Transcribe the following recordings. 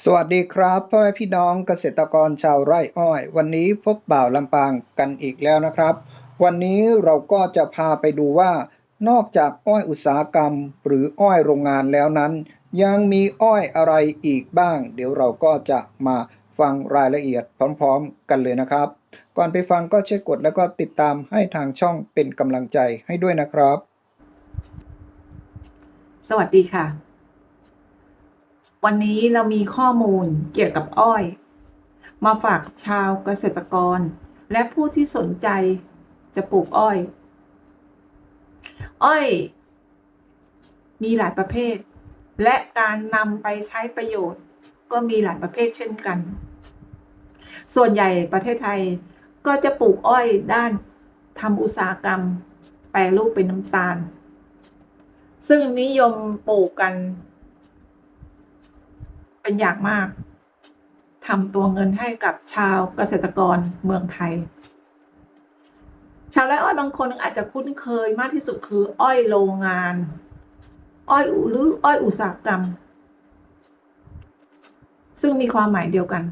สวัสดีครับพ่อแม่พี่น้องเกษตรกรชาวไร่อ้อย วันนี้พบบ่าวลำปางกันอีกแล้วนะครับ วันนี้เราก็จะพาไปดูว่า นอกจากอ้อยอุตสาหกรรม หรืออ้อยโรงงานแล้วนั้น ยังมีอ้อยอะไรอีกบ้าง เดี๋ยวเราก็จะมาฟังรายละเอียดพร้อมๆ กันเลยนะครับ ก่อนไปฟังก็ช่วยกดแล้วก็ติดตามให้ทางช่องเป็นกำลังใจให้ด้วยนะครับ สวัสดีค่ะ วันนี้เรามีข้อมูลเกี่ยวกับอ้อย มาฝากชาวเกษตรกร และผู้ที่สนใจจะปลูกอ้อย อ้อย มีหลายประเภท และการนำไปใช้ประโยชน์ ก็มีหลายประเภทเช่นกัน ส่วนใหญ่ประเทศไทยก็จะปลูกอ้อยด้านทำอุตสาหกรรม แปรรูปเป็นน้ำตาล ซึ่งนิยมปลูกกัน เป็นอย่างมากทำตัวเงินให้กับชาวเกษตรกรเมืองไทย ชาวไร่อ้อยบางคนอาจจะคุ้นเคยมากที่สุดคือ อ้อยโรงงาน อ้อยหรืออ้อยอุตสาหกรรม ซึ่งมีความหมายเดียวกัน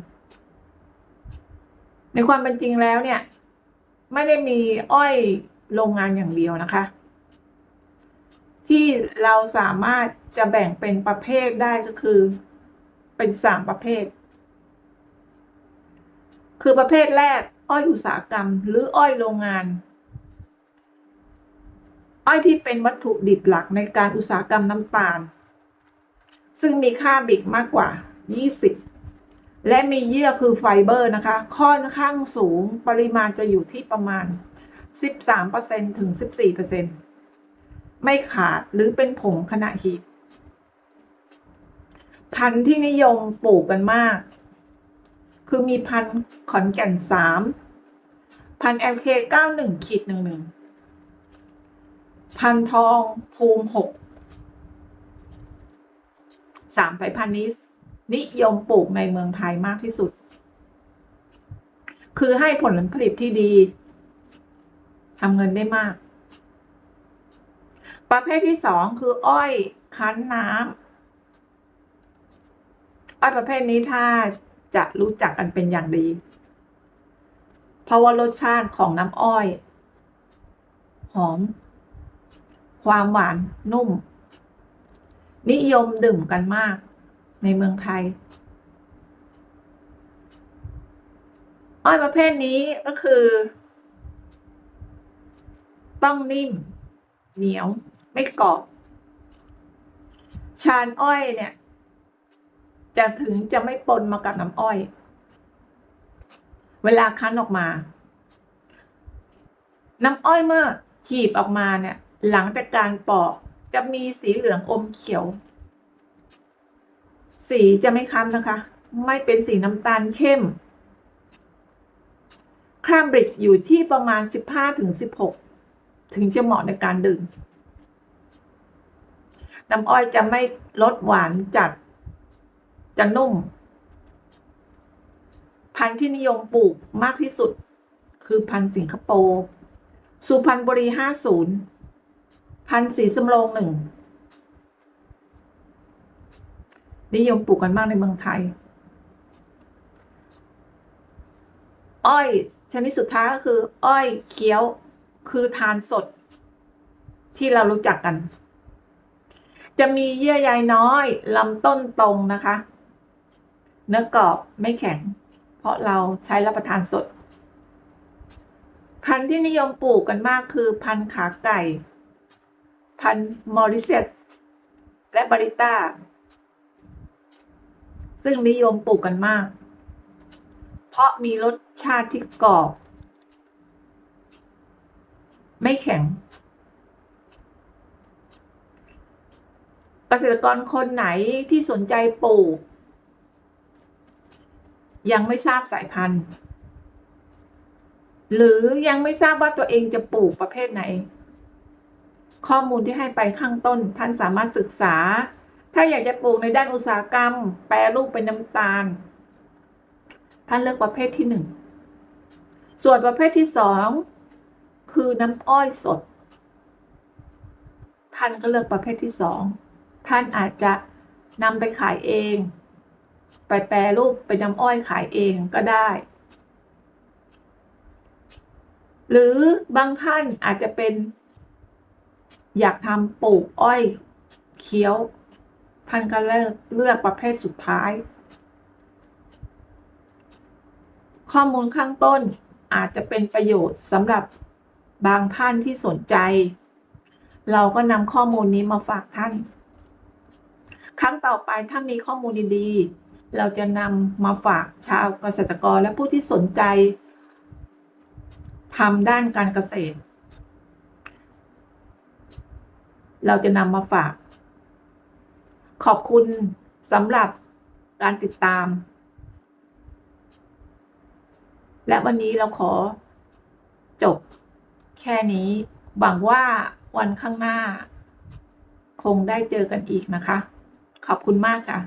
ในความเป็นจริงแล้วเนี่ย ไม่ได้มีอ้อยโรงงานอย่างเดียวนะคะ ที่เราสามารถจะแบ่งเป็นประเภทได้ก็คือ เป็นสามประเภท คือประเภทแรก อ้อยอุตสาหกรรม หรืออ้อยโรงงาน อ้อยที่เป็นวัตถุดิบหลักในการอุตสาหกรรมน้ำตาล ซึ่งมีค่าบิกมากกว่า 20 และมีเยื่อคือไฟเบอร์นะคะ ค่อนข้างสูงปริมาณจะอยู่ที่ประมาณ 13%ถึง 14%ไม่ขาดหรือเป็นผงขณะหีบ พันธุ์ที่นิยมปลูกกันมาก คือมีพันธุ์ขอนแก่นสามพันธุ์ LK เก้าหนึ่งขีดหนึ่งหนึ่งพันธุ์ทองภูมิหกสามสายพันธุ์นี้ นิยมปลูกในเมืองไทยมากที่สุด คือให้ผลผลิตที่ดีทำเงินได้มาก ประเภทที่สองคืออ้อย คั้นน้ำ อ้อยประเภทนี้ถ้าจะรู้จักกันเป็นอย่างดี เพราะว่ารสชาติของน้ำอ้อย หอม ความหวานนุ่ม นิยมดื่มกันมากในเมืองไทย อ้อยประเภทนี้ก็คือ ต้องนิ่ม เหนียวไม่กรอบ ชานอ้อยเนี่ย จะถึงจะไม่ปนมากับน้ำอ้อย เวลาคั้นออกมา น้ำอ้อยเมื่อหีบออกมาเนี่ย หลังจากการปอกจะมีสีเหลืองอมเขียว สีจะไม่ค้ำนะคะ ไม่เป็นสีน้ำตาลเข้มครามบริดจ์อยู่ที่ประมาณ 15-16 ถึงจะเหมาะในการดื่ม น้ำอ้อยจะไม่ลดหวานจัด จะนุ่ม พันธุ์ที่นิยมปลูกมากที่สุด คือพันธุ์สิงคโปร์สุพรรณบุรี50พันธุ์สีสำโรงหนึ่งนิยมปลูกกันมากในเมืองไทย อ้อย ชนิดสุดท้ายก็คือ อ้อยเคี้ยวคือทานสด ที่เรารู้จักกัน จะมีเยื่อใยน้อยลำต้นตรงนะคะ เนื้อกรอบไม่แข็ง เพราะเราใช้รับประทานสด พันธุ์ที่นิยมปลูกกันมากคือพันธุ์ขาไก่ พันธุ์มอริเซตและบาริต้า ซึ่งนิยมปลูกกันมาก เพราะมีรสชาติที่กรอบ ไม่แข็งเกษตรกรคนไหนที่สนใจปลูก ยังไม่ทราบสายพันธุ์ หรือยังไม่ทราบว่าตัวเองจะปลูกประเภทไหน ข้อมูลที่ให้ไปข้างต้นท่านสามารถศึกษา ถ้าอยากจะปลูกในด้านอุตสาหกรรม แปรรูปเป็นน้ำตาล ท่านเลือกประเภทที่หนึ่งส่วนประเภทที่สองคือน้ำอ้อยสด ท่านก็เลือกประเภทที่สองท่านอาจจะนำไปขายเอง ไปแปรรูปเป็นน้ำอ้อยขายเองก็ได้ หรือบางท่านอาจจะเป็น อยากทำปลูกอ้อยเคี้ยว ท่านก็เลือกเลือกประเภทสุดท้าย ข้อมูลข้างต้นอาจจะเป็นประโยชน์สำหรับบางท่านที่สนใจ เราก็นำข้อมูลนี้มาฝากท่าน ครั้งต่อไปถ้ามีข้อมูลดีๆ เราจะนำมาฝากชาวเกษตรกรและผู้ที่สนใจทำด้านการเกษตร เราจะนำมาฝาก ขอบคุณสำหรับการติดตาม และวันนี้เราขอจบแค่นี้หวังว่าวันข้างหน้า คงได้เจอกันอีกนะคะ ขอบคุณมากค่ะ